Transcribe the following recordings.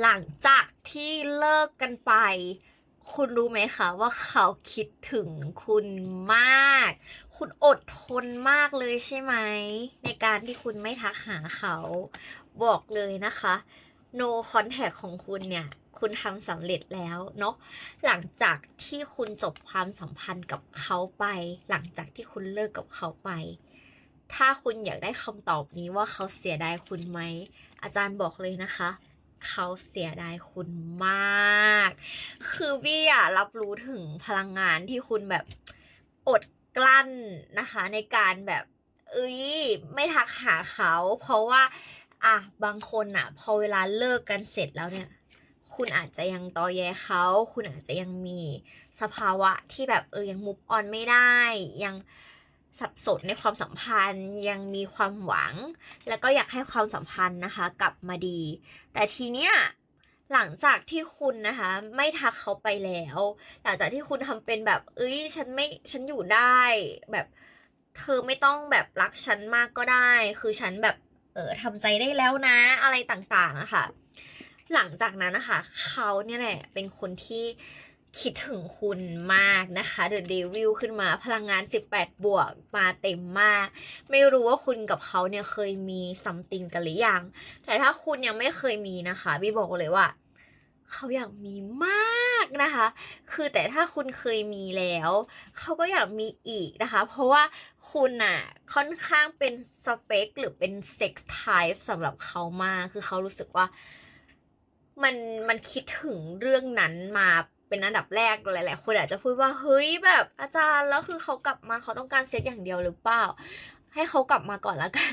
หลังจากที่เลิกกันไป คุณรู้ไหมคะว่าเขาคิดถึงคุณมาก คุณอดทนมากเลยใช่ไหม ในการที่คุณไม่ทักหาเขา บอกเลยนะคะ no contact ของคุณเนี่ย คุณทำสำเร็จแล้วเนาะหลังจากที่คุณจบความสัมพันธ์กับเขาไป หลังจากที่คุณเลิกกับเขาไปถ้าคุณอยากได้คำตอบนี้ว่าเขาเสียดายคุณไหม อาจารย์บอกเลยนะคะ เขาเสียดายคุณมาก คือวี่อะรับรู้ถึงพลังงานที่คุณแบบอดกลั้นนะคะ ในการแบบเอ้ยไม่ทักหาเขา เพราะว่า อะบางคนอะพอเวลาเลิกกันเสร็จแล้วเนี่ย คุณอาจจะยังตอแยเขา คุณอาจจะยังมีสภาวะที่แบบเออยังมุฟออนไม่ได้ยัง สับสนในความสัมพันธ์ยังมีความหวัง แล้วก็อยากให้ความสัมพันธ์นะคะ กลับมาดี แต่ทีเนี้ยหลังจากที่คุณนะคะ ไม่ทักเขาไปแล้ว หลังจากที่คุณทำเป็นแบบ เอ้ยฉันไม่ฉันอยู่ได้ แบบเธอไม่ต้องแบบรักฉันมากก็ได้ คือฉันแบบเออทำใจได้แล้วนะอะไรต่างๆอะค่ะ หลังจากนั้นนะคะเขาเนี่ยแหละเป็นคนที่ คิดถึงคุณมากนะคะ The Devil ขึ้นมาพลังงาน 18 บวกมาเต็มมาก ไม่รู้ว่าคุณกับเขาเนี่ยเคยมีซัมติงกันหรือยัง แต่ถ้าคุณยังไม่เคยมีนะคะบี้บอกเลยว่า เขาอยากมีมากนะคะ คือแต่ถ้าคุณเคยมีแล้ว เขาก็อยากมีอีกนะคะ เพราะว่าคุณน่ะค่อนข้างเป็นสเปคหรือเป็นเซ็กซ์ไทป์สำหรับเขามาก คือเขารู้สึกว่า มันมันคิดถึงเรื่องนั้นมา เป็นอันดับแรกหลายๆคนอาจจะพูดว่าเฮ้ยแบบอาจารย์แล้วคือเขากลับมาเขาต้องการเซ็กอย่างเดียวหรือเปล่า ให้เขากลับมาก่อนละกัน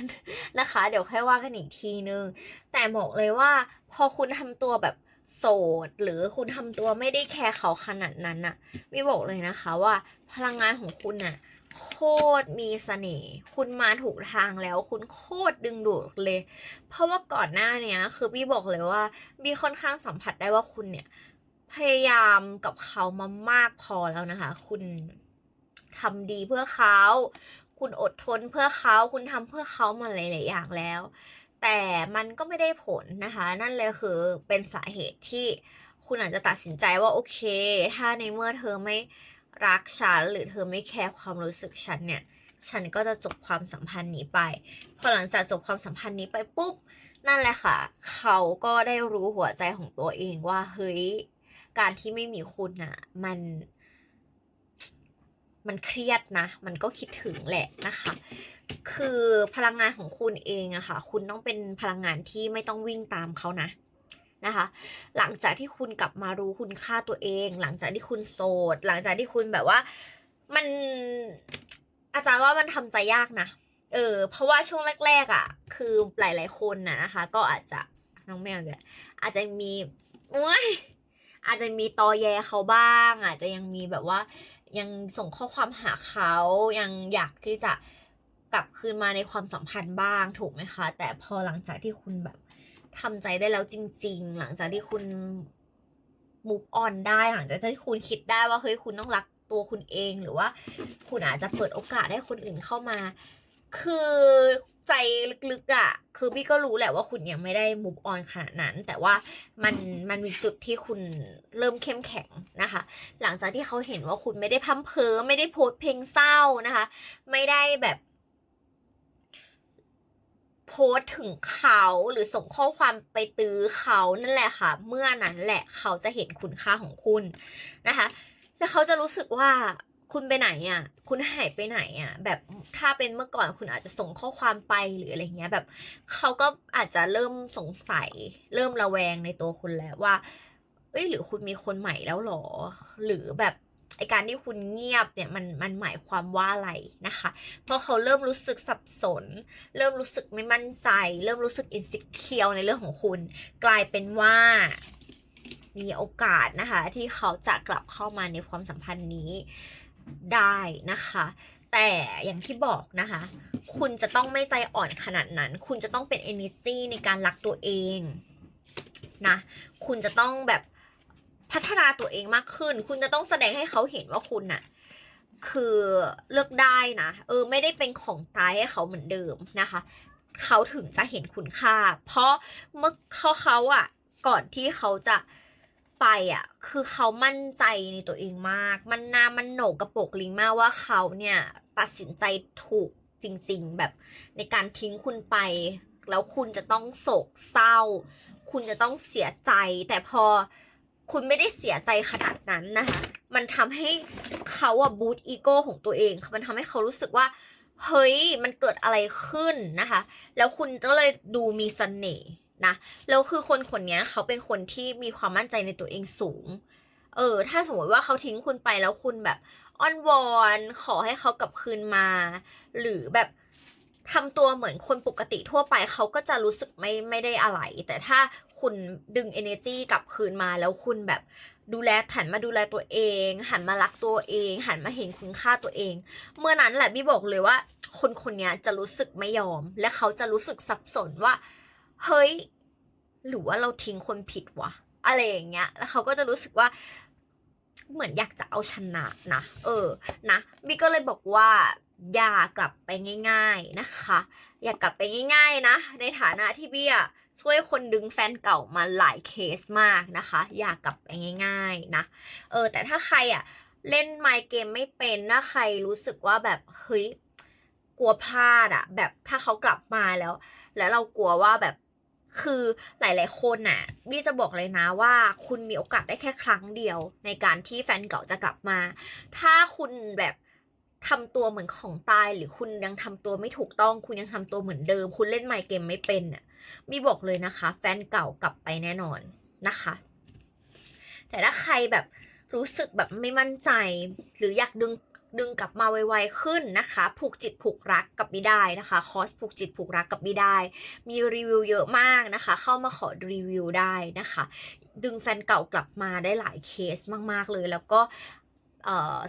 นะคะ เดี๋ยวค่อยว่ากันอีกทีนึง แต่บอกเลยว่า พอคุณทำตัวแบบโสด หรือคุณทำตัวไม่ได้แคร์เขาขนาดนั้นน่ะวิบอกเลยนะคะว่าพลังงานของคุณน่ะโคตรมีเสน่ห์ คุณมาถูกทางแล้ว คุณโคตรดึงดูดเลย เพราะว่าก่อนหน้าเนี้ย คือพี่บอกเลยว่าบีค่อนข้างสัมผัสได้ว่าคุณเนี่ย พยายามกับเขามามากพอแล้วนะคะ คุณทำดีเพื่อเขา คุณอดทนเพื่อเขา คุณทำเพื่อเขามาหลาย ๆ อย่างแล้ว แต่มันก็ไม่ได้ผลนะคะ นั่นเลยคือเป็นสาเหตุที่คุณอาจจะตัดสินใจว่าโอเค ถ้าในเมื่อเธอไม่รักฉัน หรือเธอไม่แคร์ความรู้สึกฉันเนี่ย ฉันก็จะจบความสัมพันธ์นี้ไป พอหลังจากจบความสัมพันธ์นี้ไปปุ๊บ นั่นแหละค่ะ เขาก็ได้รู้หัวใจของตัวเองว่าเฮ้ย การที่ไม่มีคุณอะมัน มันเครียดนะ มันก็คิดถึงแหละนะคะ คือพลังงานของคุณเองอะค่ะ คุณต้องเป็นพลังงานที่ไม่ต้องวิ่งตามเขานะนะคะ หลังจากที่คุณกลับมารู้คุณค่าตัวเอง หลังจากที่คุณโสด หลังจากที่คุณแบบว่ามันอาจารย์ว่ามันทำใจยากนะ เออ เพราะว่าช่วงแรก ๆอะ คือหลายๆคนนะนะคะ ก็อาจจะน้องแมวเนี่ยอาจจะมีโอ้ย อาจจะมีตอแยเขาบ้าง อาจจะยังมีแบบว่ายังส่งข้อความหาเขายังอยากที่จะกลับคืนมาในความสัมพันธ์บ้างถูกไหมคะ แต่พอหลังจากที่คุณแบบทำใจได้แล้วจริง ๆ หลังจากที่คุณ move on ได้หลังจากที่คุณคิดได้ว่าเฮ้ยคุณต้องรักตัวคุณเองหรือว่า คุณอาจจะเปิดโอกาสให้คนอื่นเข้ามา คือใจลึกๆอะ่ะ คือพี่ก็รู้แหละว่าคุณยังไม่ได้ move on ขนาดนั้น แต่ว่ามันมันมีจุดที่คุณเริ่มเข้มแข็งนะคะ หลังจากที่เขาเห็นว่าคุณไม่ได้พัมเพอไม่ได้โพสเพลงเศร้านะคะ ไม่ได้แบบโพสถึงเขาหรือส่งข้อความไปตื้อเขานั่นแหละค่ะ เมื่อนั้นแหละเขาจะเห็นคุณค่าของคุณนะคะ แล้วเขาจะรู้สึกว่า คุณไปไหนอะ คุณหายไปไหนอะ แบบถ้าเป็นเมื่อก่อนคุณอาจจะส่งข้อความไปหรืออะไรเงี้ยแบบเขาก็อาจจะเริ่มสงสัย เริ่มระแวงในตัวคุณแล้วว่า เอ้ยหรือคุณมีคนใหม่แล้วหรอ หรือแบบไอการที่คุณเงียบเนี่ยมันมันหมายความว่าอะไรนะคะ เพราะเขาเริ่มรู้สึกสับสน เริ่มรู้สึกไม่มั่นใจ เริ่มรู้สึกอินสิเคียวในเรื่องของคุณ กลายเป็นว่ามีโอกาสนะคะ ที่เขาจะกลับเข้ามาในความสัมพันธ์นี้ ได้นะคะ แต่อย่างที่บอกนะคะ คุณจะต้องไม่ใจอ่อนขนาดนั้น คุณจะต้องเป็น energy ในการรักตัวเองนะ คุณจะต้องแบบพัฒนาตัวเองมากขึ้น คุณจะต้องแสดงให้เขาเห็นว่าคุณน่ะคือเลือกได้นะเออไม่ได้เป็นของตายให้เขาเหมือนเดิมนะคะ เขาถึงจะเห็นคุณค่า เพราะเมื่อเขาเขาอะก่อนที่เขาจะ ไปอะคือเขามั่นใจในตัวเองมาก มันหนามันโหนกกระโปกลิงมากว่าเขาเนี่ยตัดสินใจถูกจริง ๆ แบบในการทิ้งคุณไป แล้วคุณจะต้องโศกเศร้า คุณจะต้องเสียใจ แต่พอคุณไม่ได้เสียใจขนาดนั้นนะคะมันทำให้เขาอะบูตอีโก้ของตัวเอง มันทำให้เขารู้สึกว่าเฮ้ยมันเกิดอะไรขึ้นนะคะ แล้วคุณก็เลยดูมีเสน่ห์ นะแล้วคือคนคนนี้เขาเป็นคนที่มีความมั่นใจในตัวเองสูง เออ ถ้าสมมติว่าเขาทิ้งคุณไปแล้วคุณแบบอ้อนวอนขอให้เขากลับคืนมา หรือแบบทำตัวเหมือนคนปกติทั่วไปเขาก็จะรู้สึกไม่ไม่ได้อะไร แต่ถ้าคุณดึง energy กลับคืนมาแล้วคุณแบบดูแลหันมาดูแลตัวเอง หันมารักตัวเอง หันมาเห็นคุณค่าตัวเอง เมื่อนั้นแหละพี่บอกเลยว่า คนคนนี้จะรู้สึกไม่ยอม และเขาจะรู้สึกสับสนว่า เฮ้ย หรือว่าเราทิ้งคนผิดวะ อะไรอย่างเงี้ย แล้วเขาก็จะรู้สึกว่า เหมือนอยากจะเอาชนะนะ เออ นะบี้ก็เลยบอกว่าอย่ากลับไปง่าย ๆนะคะ อย่ากลับไปง่าย ๆนะ ในฐานะที่บี้อะช่วยคนดึงแฟนเก่ามาหลายเคสมากนะคะ อย่ากลับไปง่าย ๆนะ เออ แต่ถ้าใครอะเล่นไมเกมไม่เป็นถ้าใครรู้สึกว่าแบบเฮ้ยกลัวพลาดอะ แบบถ้าเขากลับมาแล้ว แล้วเรากลัวว่าแบบ คือหลาย ๆ คนน่ะบี้จะบอกเลยนะว่าคุณมีโอกาสได้แค่ครั้งเดียว ในการที่แฟนเก่าจะกลับมา ถ้าคุณแบบทำตัวเหมือนของตาย หรือคุณยังทำตัวไม่ถูกต้อง คุณยังทำตัวเหมือนเดิม คุณเล่นไมเกมไม่เป็นน่ะบี้บอกเลยนะคะ แฟนเก่ากลับไปแน่นอนนะคะ แต่ถ้าใครแบบรู้สึกแบบไม่มั่นใจ หรืออยากดึง ดึงกลับมาไวๆขึ้นนะคะ ผูกจิตผูกรักกับบิได้นะคะ คอสผูกจิตผูกรักกับบิได้ มีรีวิวเยอะมากนะคะ เข้ามาขอรีวิวได้นะคะ ดึงแฟนเก่ากลับมาได้หลายเคสมากๆเลยแล้วก็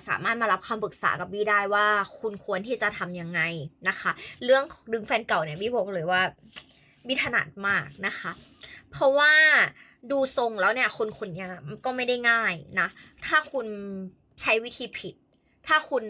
สามารถมารับคำปรึกษากับบี้ได้ว่าคุณควรที่จะทำยังไงนะคะ เรื่องดึงแฟนเก่าเนี่ยบี้บอกเลยว่าบี้ถนัดมากนะคะ เพราะว่าดูทรงแล้วเนี่ยคนคนนี้ก็ไม่ได้ง่ายนะ ถ้าคุณใช้วิธีผิด ถ้าคุณ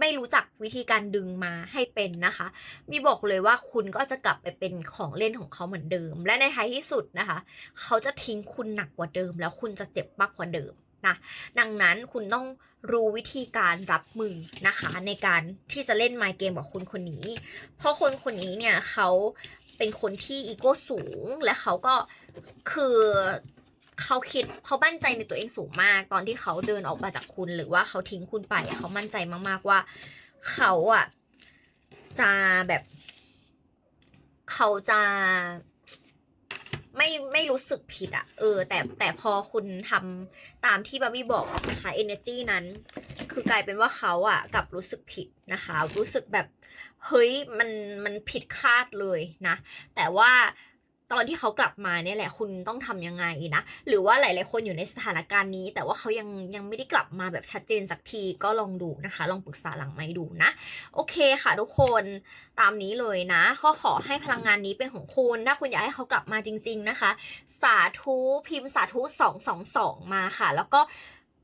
ไม่รู้จักวิธีการดึงมาให้เป็นนะคะ มีบอกเลยว่าคุณก็จะกลับไปเป็นของเล่นของเขาเหมือนเดิม และในท้ายที่สุดนะคะ เขาจะทิ้งคุณหนักกว่าเดิม แล้วคุณจะเจ็บมากกว่าเดิมนะดังนั้นคุณต้องรู้วิธีการรับมือนะคะ ในการที่จะเล่นไมเกมกับคนคนนี้ เพราะคนคนนี้เนี่ยเขาเป็นคนที่อีโก้สูงและเขาก็คือ เขาคิดเขามั่นใจในตัวเองสูงมาก ตอนที่เขาเดินออกมาจากคุณหรือว่าเขาทิ้งคุณไปอะเขามั่นใจมากๆว่า เขาอะจะแบบ เขาจะไม่ไม่รู้สึกผิดอะเออ แต่แต่พอคุณทำตามที่บาร์บี้บอกนะคะ energy นั้น คือกลายเป็นว่าเขาอะกลับรู้สึกผิดนะคะ รู้สึกแบบ เฮ้ยมันมันผิดคาดเลยนะ แต่ว่า ตอนที่เขากลับมาเนี่ยแหละคุณต้องทำยังไงนะหรือว่าหลาย ๆ คนอยู่ในสถานการณ์นี้ แต่ว่าเขายังยังไม่ได้กลับมาแบบชัดเจนสักทีก็ลองดูนะคะ ลองปรึกษาหลังไม้ดูนะ โอเคค่ะทุกคนตามนี้เลยนะข้อขอให้พลังงานนี้เป็นของคุณถ้าคุณอยากให้เขากลับมาจริง ๆ นะคะ สาธุพิมพ์สาธุสองสองสองมาค่ะ แล้วก็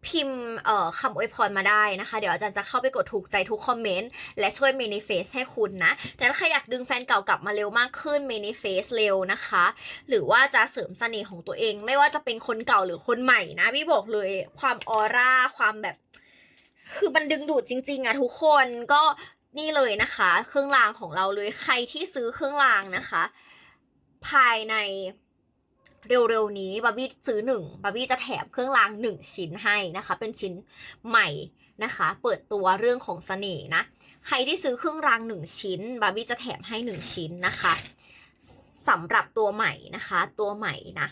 พิมพ์เอ่อคำอวยพรมาได้นะคะ เดี๋ยวอาจารย์จะเข้าไปกดถูกใจทุกคอมเมนต์และช่วยเมนิเฟสให้คุณนะ แต่ถ้าใครอยากดึงแฟนเก่ากลับมาเร็วมากขึ้นเมนิเฟสเร็วนะคะ หรือว่าจะเสริมเสน่ห์ของตัวเอง ไม่ว่าจะเป็นคนเก่าหรือคนใหม่นะพี่บอกเลยความออร่าความแบบ คือมันดึงดูดจริง ๆอะทุกคนก็นี่เลยนะคะ เครื่องรางของเราเลยใครที่ซื้อเครื่องรางนะคะ ภายใน เร็วๆนี้บาร์บี้ซื้อหนึ่งบาร์บี้จะแถมเครื่องรางหนึ่งชิ้นให้นะคะ เป็นชิ้นใหม่นะคะ เปิดตัวเรื่องของเสน่ห์นะ ใครที่ซื้อเครื่องรางหนึ่งชิ้นบาร์บี้จะแถมให้หนึ่งชิ้นนะคะสำหรับตัวใหม่นะคะ ตัวใหม่นะ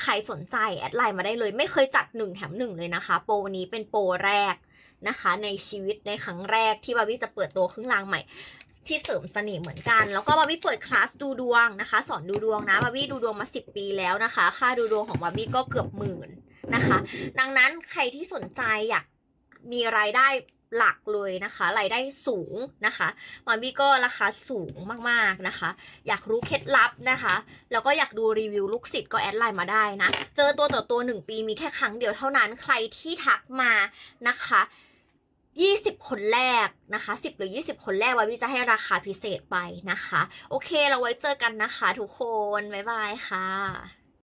ใครสนใจแอดไลน์มาได้เลย ไม่เคยจัดหนึ่งแถมหนึ่งเลยนะคะ โปรนี้เป็นโปรแรก นะคะ ในชีวิตในครั้งแรกที่บาร์บี้จะเปิดตัวเครื่องรางใหม่ ที่เสริมเสน่ห์เหมือนกัน แล้วก็บาร์บี้เปิดคลาสดูดวงนะคะ สอนดูดวงนะบาร์บี้ดูดวงมา 10 ปีแล้วนะคะ ค่าดูดวงของบาร์บี้ก็เกือบหมื่นนะคะ ดังนั้นใครที่สนใจอยากมีรายได้ หลักเลยนะคะรายได้สูงนะคะบาร์บี้ก็ราคาสูงมากๆนะคะ อยากรู้เคล็ดลับนะคะ แล้วก็อยากดูรีวิวลูกศิษย์ก็แอดไลน์มาได้นะ เจอตัวต่อตัว1ปีมีแค่ครั้งเดียวเท่านั้นใครที่ทักมานะคะ20 คนแรกนะคะ 10 หรือ 20 คนแรกวาวิจะให้ราคาพิเศษไปนะคะ โอเคเราไว้เจอกันนะคะทุกคน บ๊ายบายค่ะ